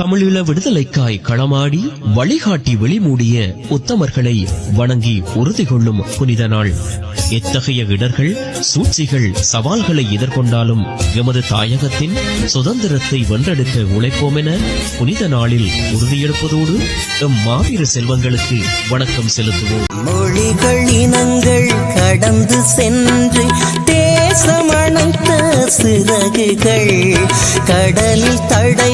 தமிழீழ விடுதலைக்காய் களமாடி வழிகாட்டி வெளிமூடிய உத்தமர்களை வணங்கி உறுதி கொள்ளும் புனித நாள். எத்தகைய இடர்கள் சூழ்ச்சிகள் சவால்களை எதிர்கொண்டாலும் எமது தாயகத்தின் சுதந்திரத்தை வென்றெடுக்க உழைப்போம் என புனித நாளில் உறுதியெடுப்பதோடு எம் மாவீர செல்வங்களுக்கு வணக்கம் செலுத்துவோம். மொழிகள் இனங்கள் கடந்து சென்று தேசமணத்த சிறகுகள். கடலில் தட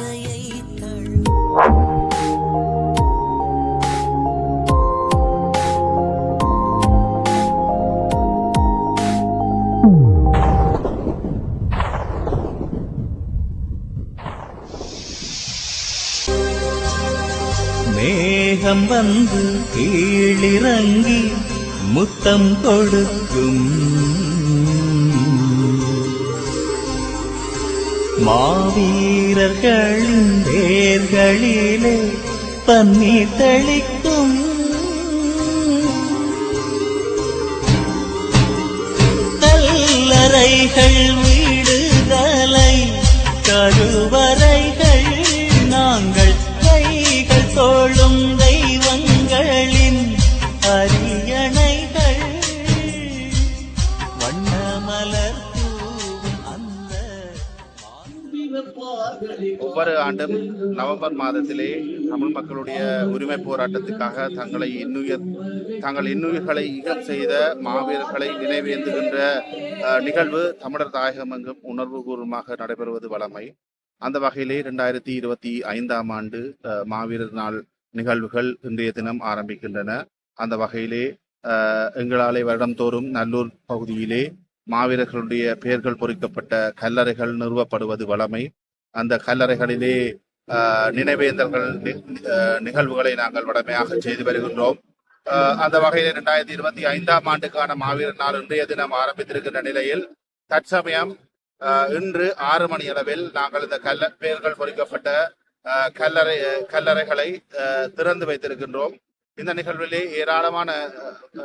அலையு கரையை மேகம் வந்து கீழிறங்கி முத்தம் கொடுக்கும். மாவீரர்களின் வேர்களிலே பன்னீர் தெளிக்கும். கல்லறைகள் வீடுதலை கருவறைகள் நாங்கள் கைகள் தோழும் ஒவ்வொரு ஆண்டும் நவம்பர் மாதத்திலே தமிழ் மக்களுடைய உரிமை போராட்டத்துக்காக தங்களை இன்னுயிர் தங்கள் இன்னுயிர்களை ஈகம் செய்த மாவீரர்களை நினைவேந்துகின்ற அஹ், நிகழ்வு தமிழர் தாயகம் எங்கும் உணர்வுபூர்வமாக நடைபெறுவது வழமை. அந்த வகையிலே இரண்டாயிரத்தி இருபத்தி ஐந்தாம் ஆண்டு அஹ், மாவீரர் நாள் நிகழ்வுகள் இன்றைய தினம் ஆரம்பிக்கின்றன. அந்த வகையிலே எங்களாலே வருடந்தோறும் நல்லூர் பகுதியிலே மாவீரர்களுடைய பெயர்கள் பொறிக்கப்பட்ட கல்லறைகள் நிறுவப்படுவது வழமை. அந்த கல்லறைகளிலே ஆஹ், நினைவேந்தல்கள் நி- நிகழ்வுகளை நாங்கள் வடமையாக செய்து வருகின்றோம். ஆஹ், அந்த வகையில் இரண்டாயிரத்தி இருபத்தி ஐந்தாம் ஆண்டுக்கான மாவீரர் நாள் இன்றைய தினம் ஆரம்பித்திருக்கின்ற நிலையில் தற்சமயம் ஆஹ், இன்று ஆறு மணி அளவில் நாங்கள் இந்த கல்ல பெயர்கள் பொறிக்கப்பட்ட ஆஹ், கல்லறை கல்லறைகளை திறந்து வைத்திருக்கின்றோம். இந்த நிகழ்விலே ஏராளமான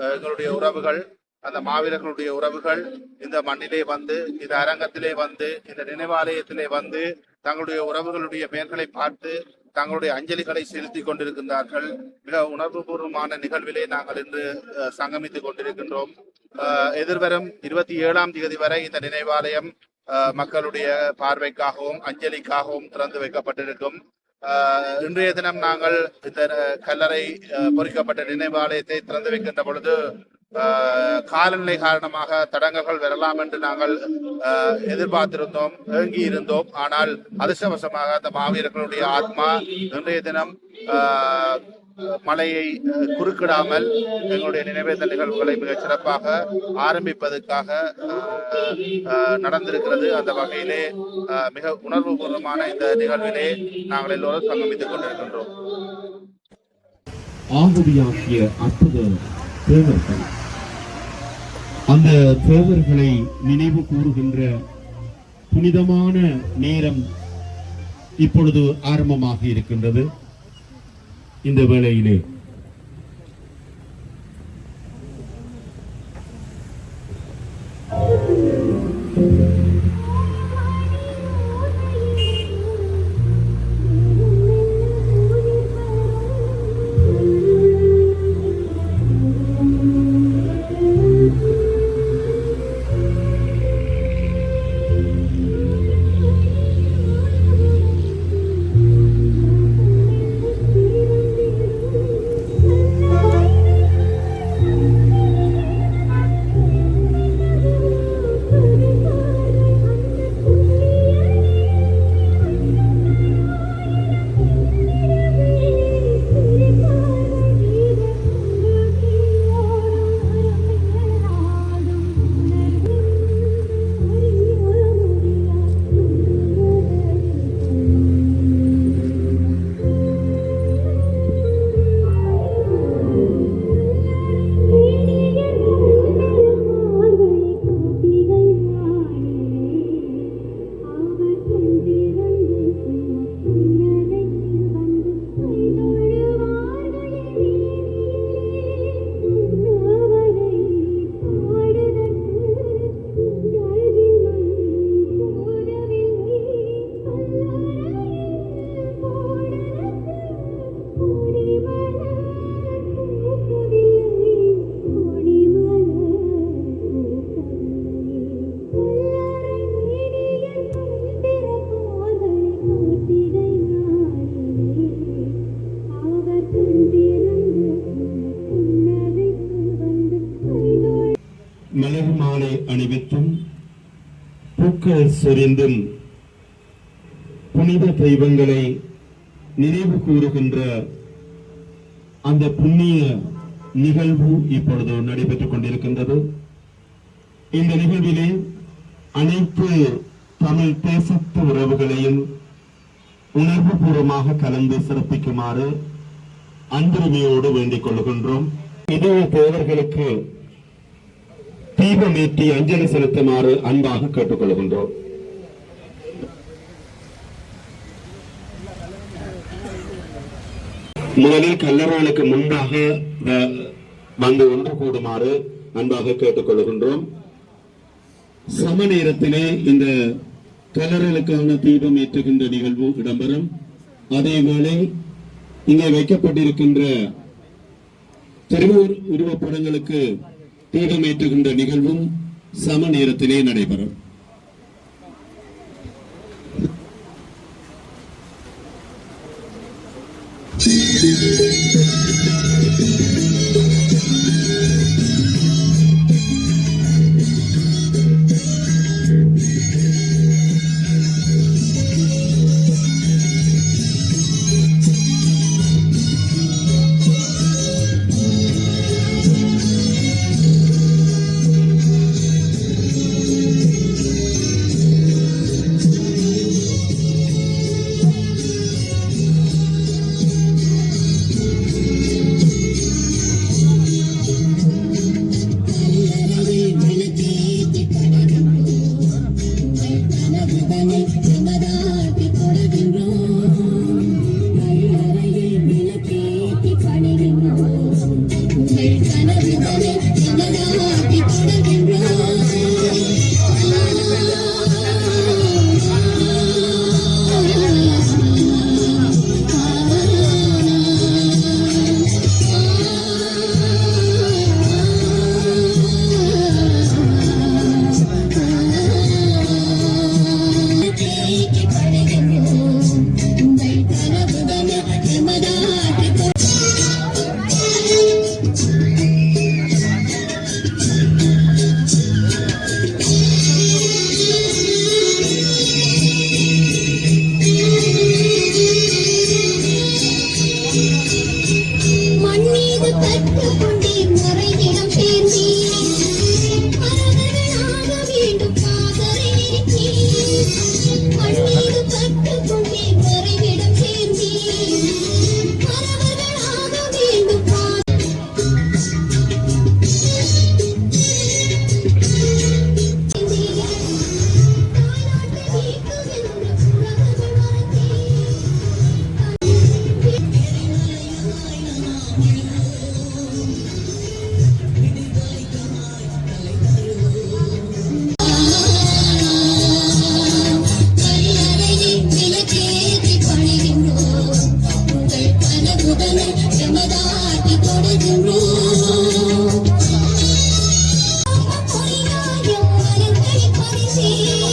எங்களுடைய உறவுகள் அந்த மாவீரர்களுடைய உறவுகள் இந்த மண்ணிலே வந்து இந்த அரங்கத்திலே வந்து இந்த நினைவாலயத்திலே வந்து தங்களுடைய உறவுகளுடைய பெயர்களை பார்த்து தங்களுடைய அஞ்சலிகளை செலுத்திக் கொண்டிருக்கின்றார்கள். மிக உணர்வுபூர்வமான நிகழ்விலே நாங்கள் இன்று அஹ், சங்கமித்துக் கொண்டிருக்கின்றோம். எதிர்வரும் இருபத்தி ஏழாம் தேதி வரை இந்த நினைவாலயம் அஹ், மக்களுடைய பார்வைக்காகவும் அஞ்சலிக்காகவும் திறந்து வைக்கப்பட்டிருக்கும். இன்றைய தினம் நாங்கள் இந்த கல்லறை அஹ், பொறிக்கப்பட்ட நினைவாலயத்தை திறந்து வைக்கின்ற பொழுது காலநிலை காரணமாக தடங்கல்கள் வரலாம் என்று நாங்கள் எதிர்பார்த்திருந்தோம் ஏங்கி இருந்தோம் ஆனால் அதிர்ஷ்டவசமாக அந்த மாவீரர்களுடைய ஆத்மா இன்றைய தினம் ஆஹ் குறுக்கிடாமல் எங்களுடைய நினைவேந்தல் நிகழ்வுகளை மிகச் சிறப்பாக ஆரம்பிப்பதற்காக நடந்திருக்கிறது. அந்த வகையிலே மிக உணர்வுபூர்வமான இந்த நிகழ்விலே நாங்கள் எல்லோரும் சங்கமித்துக் கொண்டிருக்கின்றோம். ஆகுதியாகிய அற்புத தேவர்கள். அந்த தேவர்களை நினைவு கூறுகின்ற புனிதமான நேரம் இப்பொழுது ஆரம்பமாக இருக்கின்றது. இந்த வேளையிலே பூக்கள் சொரிந்தும் புனித தெய்வங்களை நினைவு கூறுகின்ற அந்த புண்ணிய நிகழ்வு இப்பொழுது நடைபெற்றுக் கொண்டிருக்கின்றது. இந்த நிகழ்விலே அனைத்து தமிழ் தேசத்து உறவுகளையும் உணர்வுபூர்வமாக கலந்து சிறப்பிக்குமாறு அன்புரிமையோடு வேண்டிக் கொள்கின்றோம் இது தேவர்களுக்கு தீபமேற்றி அஞ்சலி செலுத்துமாறு அன்பாக கேட்டுக்கொள்கின்றோம். முதலில் கல்லறைகளுக்கு முன்பாக வந்து ஒன்று கூடுமாறு அன்பாக கேட்டுக்கொள்கின்றோம். சம நேரத்திலே இந்த கல்லறைகளுக்கான தீபம் ஏற்றுகின்ற நிகழ்வு இடம்பெறும். அதேவேளை இங்கே வைக்கப்பட்டிருக்கின்ற திருவூர் உருவப்படங்களுக்கு தீபமேற்றுகின்ற நிகழ்வும் சம நேரத்திலே நடைபெறும். மண்ணீது see.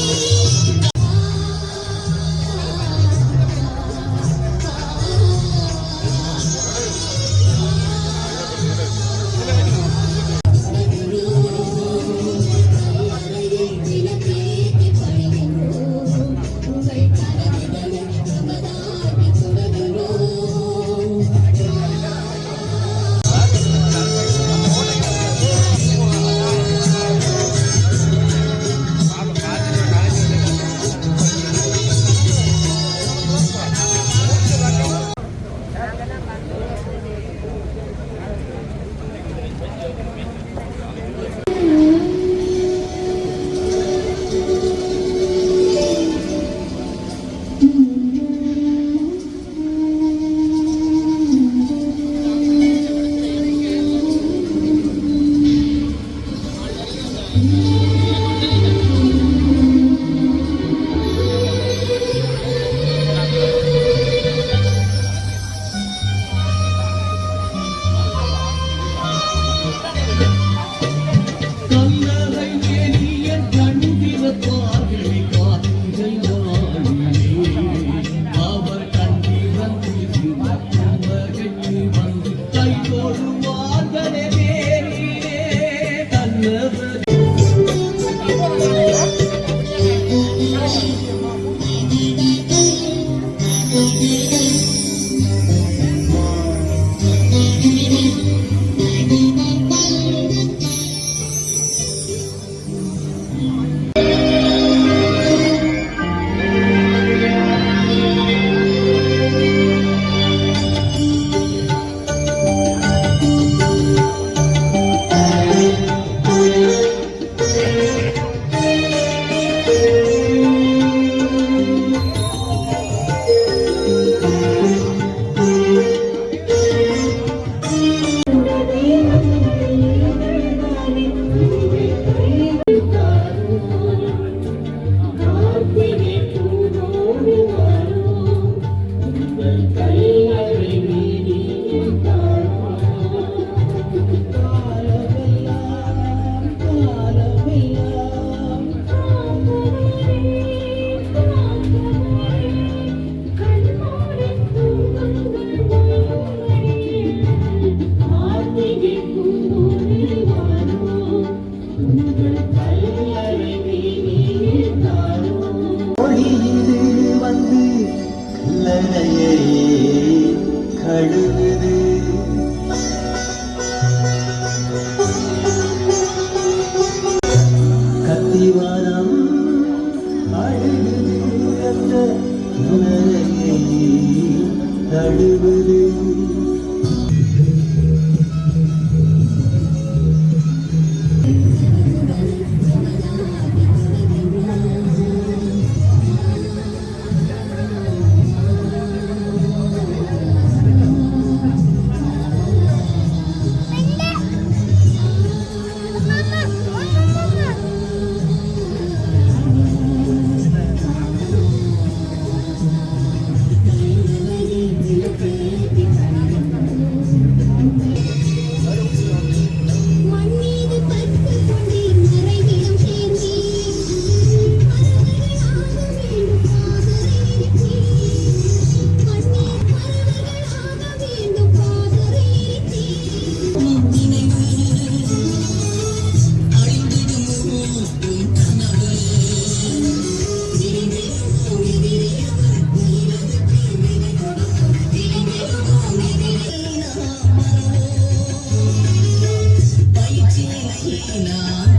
Krishna.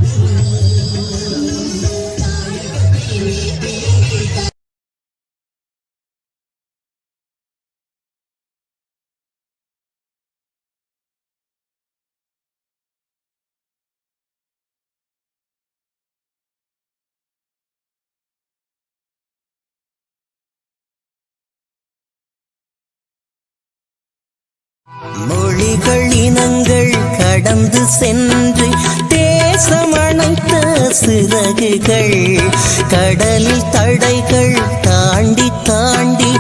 மொழிகள் இனங்கள் கடந்து சென்று தேசமணைத்த சிறகுகள். கடலில் தடைகள் தாண்டி தாண்டி